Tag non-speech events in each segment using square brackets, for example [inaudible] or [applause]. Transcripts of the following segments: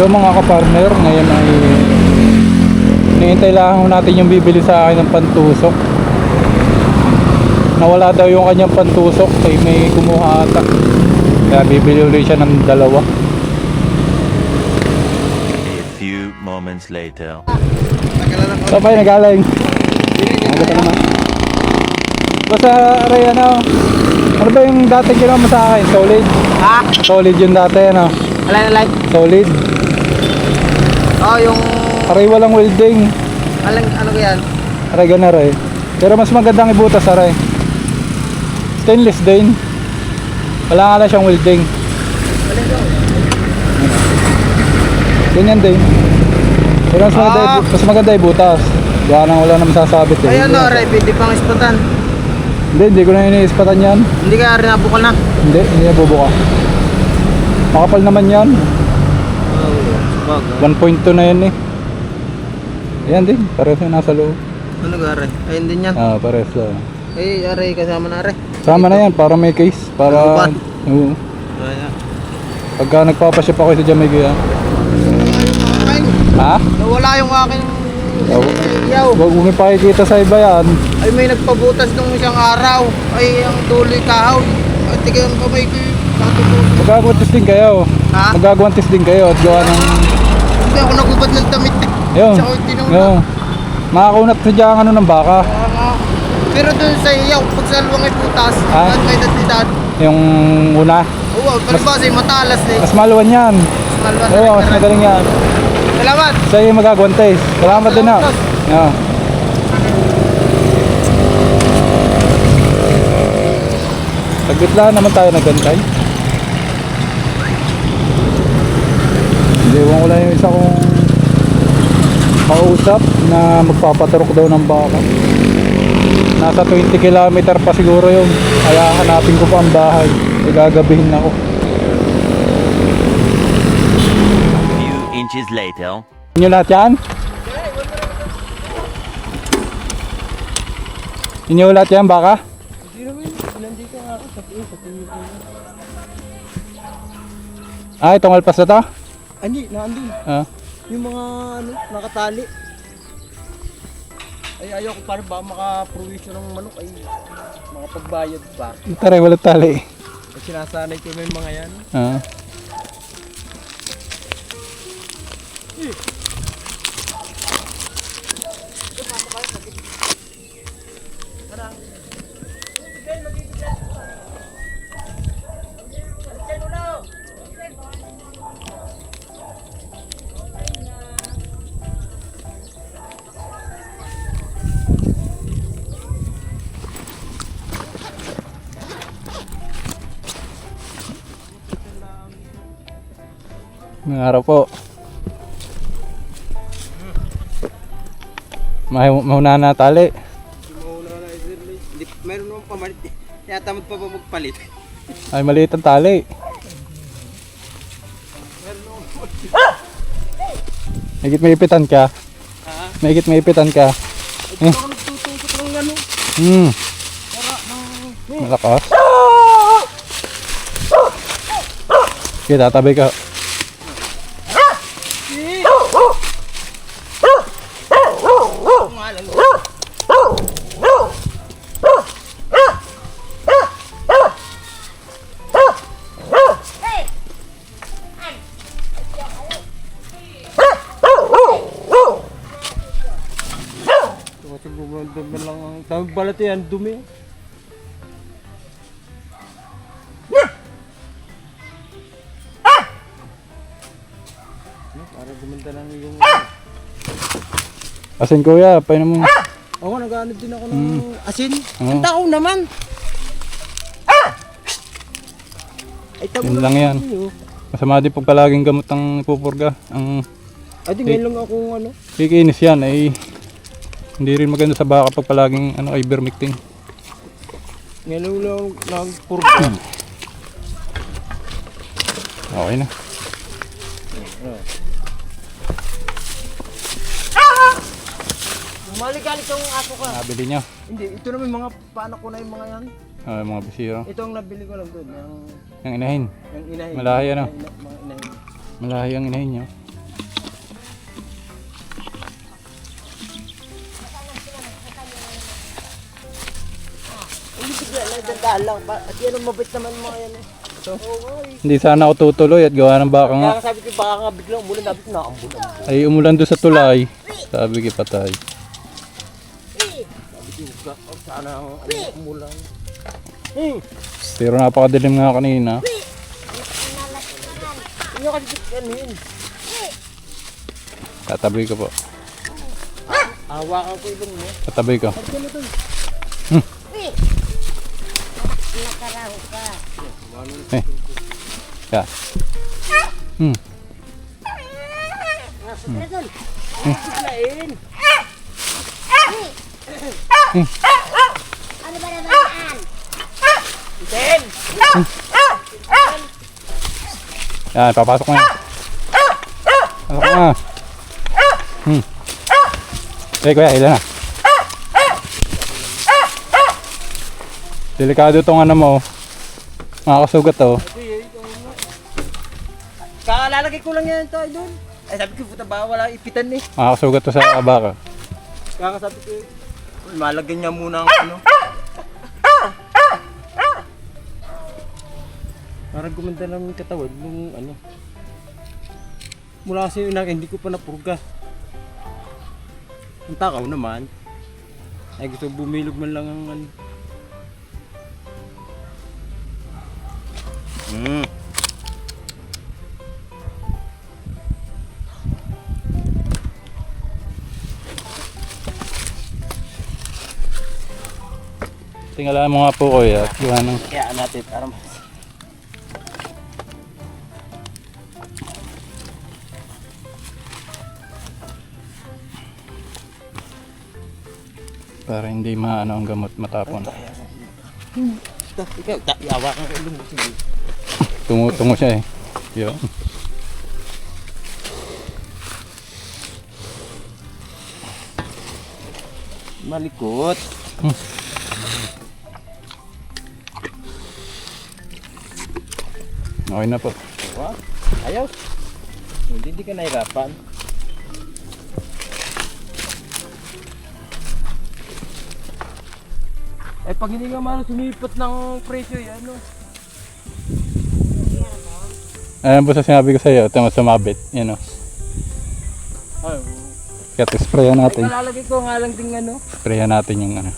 Yung mga kapartner, ngayon ay Hinihintay lang natin yung bibili sa akin ng pantusok. Nawala daw yung kanyang pantusok kay may kumuha ata. Kaya bibili ulit siya ng dalawa. A few moments later. Yung nagaling? Ano ka naman? Basta aray ano? Ano ba yung dati ginawa mo sa akin? Solid? Ha? Solid yung dati ano? Alay, alay. Solid? Oh, yung... Aray walang welding. Alang, ano yan? Aray gana aray. Pero mas magandang ibutas aray. Stainless din. Wala nga lang siyang welding. Ganyan din. Pero mas maganda, Ah. mas maganda ibutas. Gawa nang wala na masasabit eh. Ay, ano, Ray, pwede pang ispatan. Hindi, hindi ko na iniispatan yan. Hindi ka rin nabukal na. Hindi, hindi na bubuka. Makapal naman yan. Oh, bagay. 1.2 na yan eh. Yan din, pares na nasa loob. Ano Ray? Ayun din yan. Ah, pares na. Ay, Ray, kasama na, Ray. Sama na yan, para may case. Para, Upan. oo. Ayan. Pagka nagpapaship ako sa Jamaica, Ay, ha? nawala yung aking... Yaw. Huwag mo ipakikita sa iba yan. Ay, may nagpabutas nung isang araw. Ay, ang tuloy kahaw. Ay, tiga ang kamay ko. Natubos. Magagwantis din kayo. Ha? Magagwantis din kayo at gawa ng... Hindi ako nagubad ng damit. Yun. Sa tinuna. Yun. Makakunat sa dyan ano ng baka. Kaya nga. Pero dun sa iyaw, pag sa luwang ay putas, Ha? at may datidad. Yung una. Oo, palibasa ay matalas eh. Mas maluwan yan. Malwas. Oo, mas magaling yan. Salamat. Sa'yo yung magagwantis. Salamat din na. Salamat. Yeah. Saglit lang naman tayo naggantay. Hindi, ko lang yung isa kong kausap na magpapaturok daw ng baka. Nasa 20 km pa siguro yun. Kaya hanapin ko pa ang bahay. Igagabihin ako. Few inches later. Inyo lahat yan? Inyo lahat yan baka? Ah, itong alpas na to? Andi, naandun. Ah. Yung mga ano, nakatali. Ay ayaw ko para ba maka-provision ng manok ay makapagbayad pa. Taray, wala tali. Ay sinasanay ko na yung mga yan. Ah. Ngayong araw po. May mauna na tali. Hindi, meron naman pamalit. Kaya tamad pa ba magpalit? Ay maliit ang tali. Higit may ipitan ka. Ha? May higit may ipitan ka. Ay, ako nagtutusok ng ano. Hmm. Para ng... Malakas. Okay, tatabi ka. Balat yan, dumi. Para gumanda lang yung... Asin kuya, painom mo. Ako, nag-aanod din ako ng asin. Oo. Ang tao naman. Ay, tabo Yun na lang yan. tayo. Masama din pag palaging gamot ang pupurga. Ang Ay, di ngayon lang ako ano. kikinis yan ay hindi rin maganda sa baka pag palaging ano, ivermectin. Ngayon lang lang purga. Okay na. Maligalit yung aso ka. Nabili niyo. Hindi, ito naman mga paano ko na yung mga yan. Ah, mga bisiro. Ito ang nabili ko lang doon. Yung, Yung inahin. yung inahin. Malahi, ano? Mga ina- Mga inahin. Malahi ang inahin niyo. Dandahan lang. Ba- At yan ang mabait naman mga yan eh. Hindi sana ako tutuloy at gawa ng baka nga. Kaya sabi ko baka nga biglang umulan. Ko naambun ang Ay umulan doon sa tulay. Sabi ko patay. Sana ang ano, umulan. Hmm. Pero napakadilim nga kanina. Hindi nyo kasi ano yun. Tatabi ko po. Hawakan ko ibang mo. Tatabi ko. Eh. Ya. Hmm. Lain. Ano ba naman? Ten. Yan, papasok mo yan. Pasok mo. Hmm. Eh, kuya, ilan na? Delikado tong ano mo. Makakasugat to. Kalalagay ko lang yan ito doon. Ay sabi ko puta ba wala ipitan eh. Makakasugat to sa baka. Kaya sabi ko malagyan niya muna ang ano. Parang gumanda lang yung katawan nung ano. Mula kasi yung inak, hindi ko pa napurga. Ang takaw naman. Ay gusto bumilog man lang ang ano. Mm. Tingala mo nga po kuya. Gawa ng Kaya natin para mas. para hindi maano ang gamot matapon. Ikaw, ta, iawakan ko ilong mo sige. Tungo-tungo siya eh. Yun. Malikot. Okay na po. Diba? Ayaw. Hindi, hindi ka nahirapan. Eh pag hindi nga man sumipat ng presyo yan, no? Ayan po sa sinabi ko sa iyo, ito sumabit. Yan o. Ay, Kaya sprayan natin. malalagay ko nga lang din ano, Sprayan natin yung ano.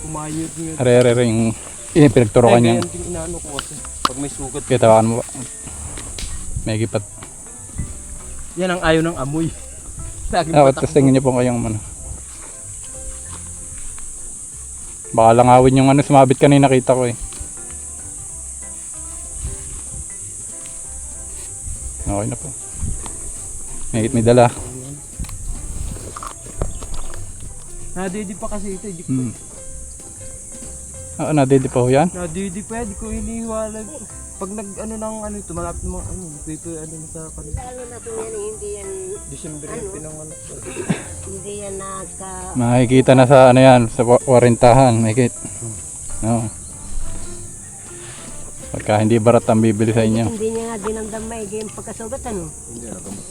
kumayot nga. Are-are yung ini pinagturokan niya. Ganyan din inaano ko kasi. Pag may sugat. Kaya tawakan mo ba? May gipat. Yan ang ayaw ng amoy. Lagi Ah, patak- testingin niyo po kayong ano. Baka langawin yung ano sumabit kanina nakita ko eh. Okay na po. May may dala. Nadidi pa kasi ito. Di ko, Hmm. Ah, nadedi pa ho yan? Nadidi pa yan. Di ko hinihiwalag. Pag nag ano ng ano ito, malapit mga ano. Di ko ito ano na sa kanila. Lalo na po yan, hindi yan, December yung pinanganak ko. hindi yan nagka... Makikita na sa ano yan, sa wa- warintahan, makikita. No. Pagka hindi barat ang bibili sa inyo. Hindi niya nga dinamdam maigi yung pagkasugat, ano?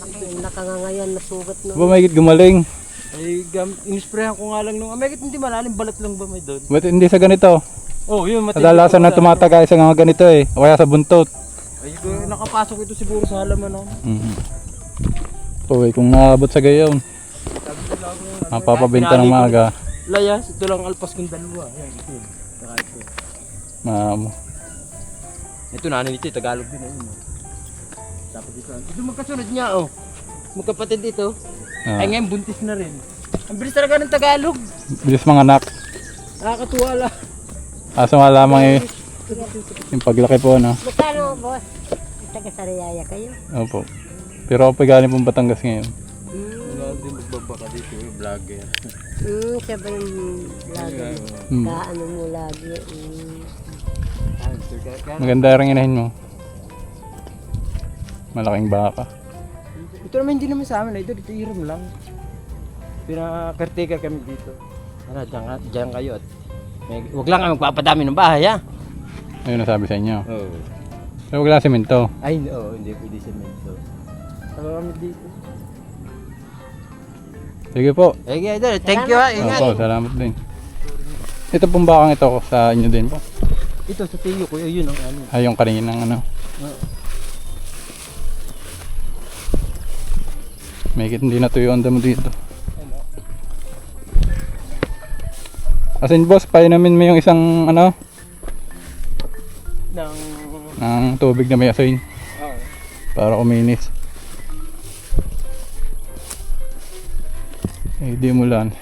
Ay, nakangangayan na sugat, no? Ba may gumaling? Ay, gam, inisprayan ko nga lang nung, ah, may hindi malalim, balat lang ba may doon? Ba't hindi sa ganito? Oh, yun, matindi. Kadalasan na sa- tumatagay sa mga ganito eh. O kaya sa buntot. Ay, ko, nakapasok ito siguro sa halaman ako. Mhm. Uy, kung naabot sa gayon, mapapabenta ng maaga. Layas, ito lang alpas kong dalawa. Ayan, ito. Saka ito. Maamo. Ito na, ano ito, Tagalog din na yun. Tapos ito, ito magkasunod niya, oh. Magkapatid ito. Ah, Ay, ngayon buntis na rin. Ang bilis talaga ng Tagalog. bilis mga anak. Nakakatuwa lang. Aso nga lamang eh, yung paglaki po, no? Magkano, boss? Taga Sarayaya kayo? Opo. Pero ako pa galing pong Batangas ngayon. Hmm, Wala din magbabaka dito, yung vlogger. hmm siya ba yung lagi? Hmm. Kaano mo lagi? Hmm. Maganda rin inahin mo. Malaking baka. Ito naman hindi naman sa amin, ito dito hiram lang. Pina-caretaker kami dito. Ano, diyan, ka- diyan kayo at may, wag lang kami magpapadami ng bahay ha. Ayun nasabi sa inyo. Oo. Pero wala semento. Ay, oo, hindi pwede semento. Saka kami dito. Sige po. Okay, idol. Thank you ha. Ingat. Opo, salamat din. Ito pong bakang ito sa inyo din po. Ito sa tiyo ko, yun ang ano. Ay, yung kaninang ano. Oo. May hindi natuyo ang damo dito. As in boss, painamin mo yung isang ano, Ng... ng tubig na may asin Oo. para kuminis. Eh, di mo lang.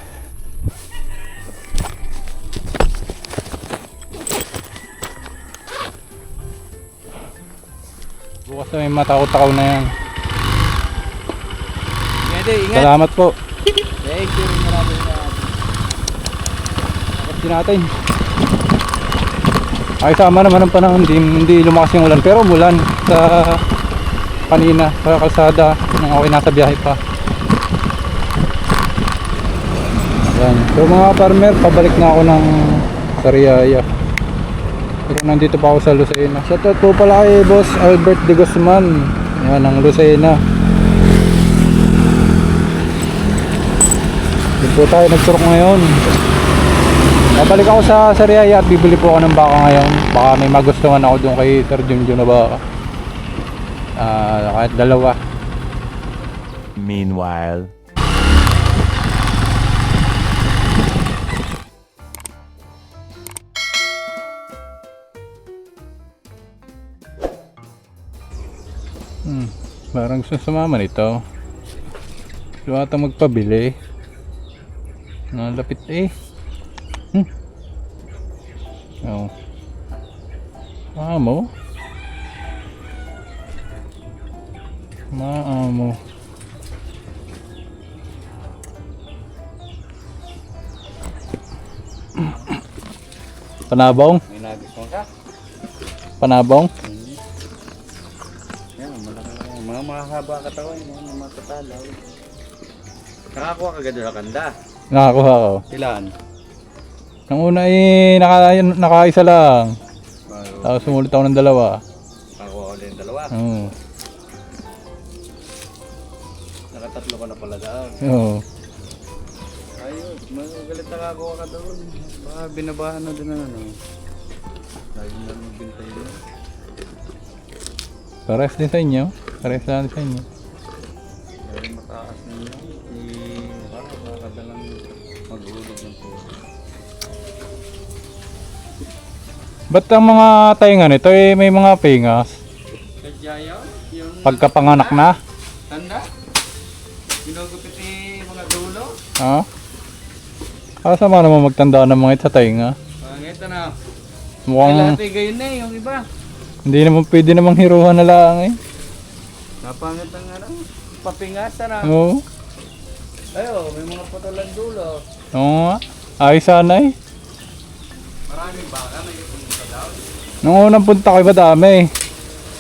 Bukas na may matakot-takaw na yan. Eh, ingat. Salamat po. Thank you, maraming salamat. Din natin. Ay sama naman ang panahon, hindi, hindi lumakas yung ulan. Pero umulan sa kanina, sa kalsada, nang ako nasa biyahe pa. Yan. So mga farmer, pabalik na ako ng Sariaya. Pero nandito pa ako sa Lucena. Shoutout po pala kay Boss Albert de Guzman. Yan, ng Lucena. Doon po tayo nagturok ngayon. Babalik ako sa Sariaya at bibili po ako ng baka ngayon. Baka may magustuhan ako doon kay Sir Junjun na baka. Ah, kahit dalawa. Meanwhile. Hmm, parang sumama nito. Gusto ata magpabili. Nalapit eh. Hmm. Oh. Maamo. Maamo. Panabong? May nagustuhan ka? Panabong? Malaki mga mahaba katawan, mga matatalaw. Nakakuha ka ganda sa kanda. Nakakuha ko. Ilan? Nang una eh, naka, nakaisa lang. Tapos sumulit ako ng dalawa. Nakakuha ko din dalawa. Oo. Nakatatlo ka na pala daan. Oo. Ayos, magalit nakakuha ka doon. Baka binabahan na din ang ano. Lagi na magbintay doon. Pares din sa inyo. Pares lang sa inyo. Ba't ang mga tainga nito eh may mga pingas? Kadyayaw? Yung Pagkapanganak na? tanda? Ginugupit ni mga dulo? Ha? Kasama naman magtanda ng mga ito sa tainga. Pangit na. Ay, Mukhang ay gayon na eh, yung iba. hindi naman pwede namang hiruhan na lang eh. Napangit ang ano, papingasa na. Oo. Ayo, may mga patulang dulo. Oo nga. Ayos sana eh. Maraming baka yung pumunta daw. Nung unang punta ko iba dami.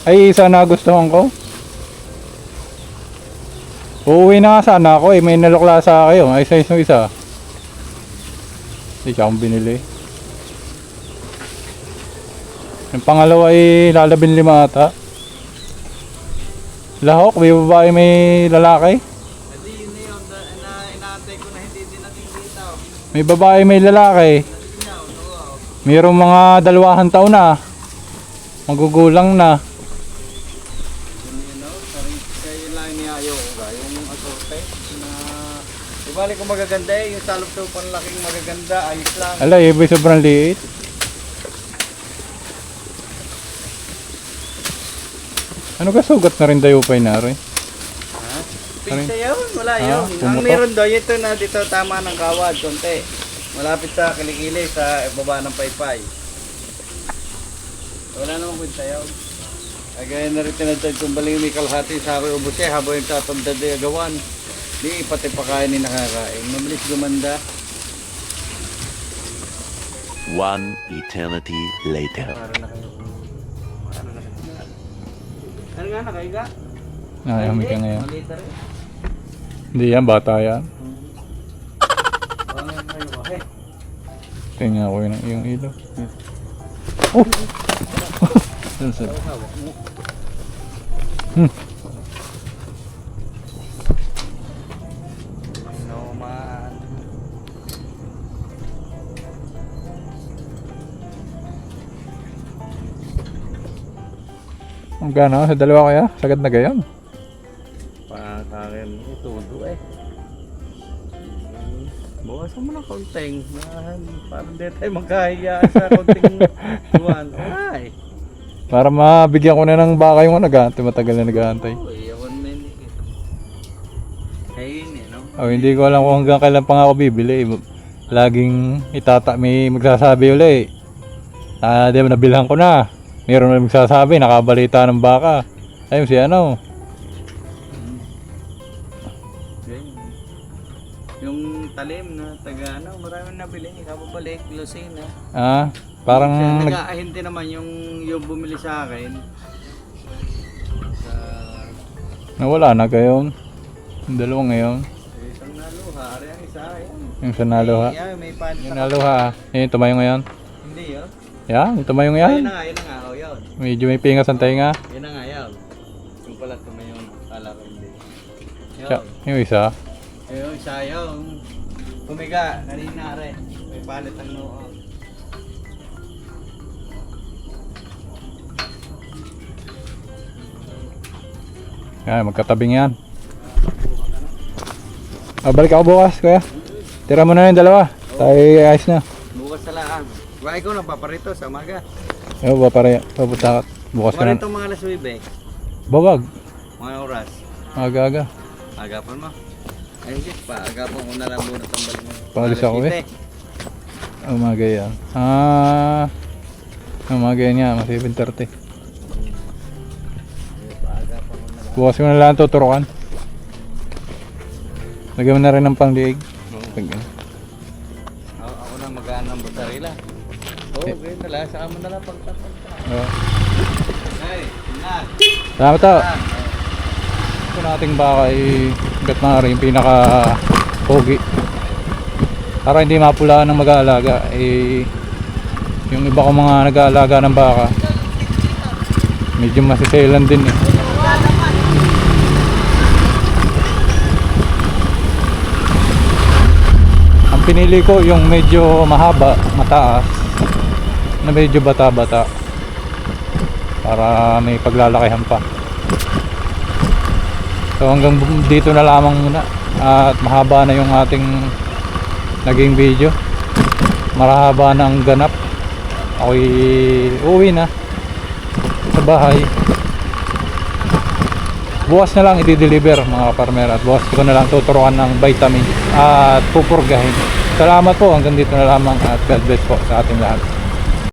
Ay isa na gustuhan ko. Uuwi na nga sana ako eh. May nalukla sa kayo. Ay isa yung isa. Hindi siya akong binili. Yung pangalawa ay lalabing lima ata. Lahok, may babae may lalaki. Hindi yun na yun, na, na inaantay ko na hindi din natin kita. May babae may lalaki. Mayroong mga dalawahan taon na. Magugulang na. Bali kung magaganda eh, yung salop panlaking magaganda, ayos lang. Ala, ibig sobrang liit. Ano ka sugat na rin dayo pa na rin? Pizza yun, wala Ah, yun. Ang pumutok. meron daw, ito na dito tama ng kawad, konti. Malapit sa kilikili, sa baba ng paypay. Wala namang kwenta yun. Ay gaya na rin tinatad kung baling may kalahati sa ako'y ubos eh, habang yung tatandad ay agawan. Di pati pakain ni nakakain. Mabilis gumanda. One eternity later. Ano nga, nakaiga? Nayami ka ngayon. Maliit na rin. Hindi yan, bata yan. Tingnan ko yung, yung ilaw. Oh! Hawak mo. Hmm. Naman. Magkano? Sa dalawa kaya? Sagad na gayon. Bawasan mo ng konting. na Parang di tayo magkahiya sa konting [laughs] buwan. Ay. Para mabigyan ko na ng baka yung nag-aantay. Matagal na nag-aantay. Oh, iyawan na yun. Kain eh, no? Oh, hindi ko alam kung hanggang kailan pa nga ako bibili. Laging itata may magsasabi ulit. Ah, di ba nabilhan ko na. Meron na magsasabi, nakabalita ng baka. Ayun si ano. Lucena. Ah, parang Siya, nag, nag-aahinte naman yung, yung bumili sa akin. Sa nawala na gayon. Yung dalawa ngayon. isang naluha. Ari ang isa. Yan. Yung sa naluha. Yeah, may pan. Yung naluha. Yung tumayo ngayon. Hindi yun. Yan, yung tumayo Ayun ngayon. na nga, yun na nga. Oh, yun. Medyo may pingas ang tainga. Yun na nga, yun. Yung pala tumayo. Kala ko hindi. Yun. yung isa. Ayun, siya yung tumiga. Kanina rin. May palit ang noo. Yan, magkatabing yan. Ah, balik ako bukas, kuya. Tira mo na yung dalawa. Tayo ayos na. Bukas sa laan. Bakit ko napaparito sa maga. Yo, ba para papunta ka. Bukas ka na. Kumarito mga alas 9. Bawag. Mga oras. Aga-aga. Agapan mo. Ayun shit pa. Agapan ko na lang muna tambal mo. Paalis ako, eh. Umaga yan. Ah, umaga yan yan. Mas 7.30. 7. Paagapan ko na lang. Bukas ko na lang tuturukan. Lagyan mo na rin ng pangliig. Pag- Ako, na magaan ng butarila. Oo, oh, okay. Tala, saka mo na lang pagtapunta. Oh. Ay, ingat. Salamat to. Ah, Ito nating baka ay hanggat maaari yung pinaka pogi. Para hindi mapulaan ng mag-aalaga eh yung iba kong mga nag-aalaga ng baka medyo masiselan din eh. Ang pinili ko yung medyo mahaba, mataas na medyo bata-bata para may paglalakihan pa. So hanggang dito na lamang muna at mahaba na yung ating naging video. Marahaba na ang ganap. Ako'y uwi na sa bahay. Bukas na lang i-deliver mga farmer at bukas ko na lang tuturuan ng vitamin at pupurgahin. Salamat po hanggang dito na lamang at God bless po sa ating lahat.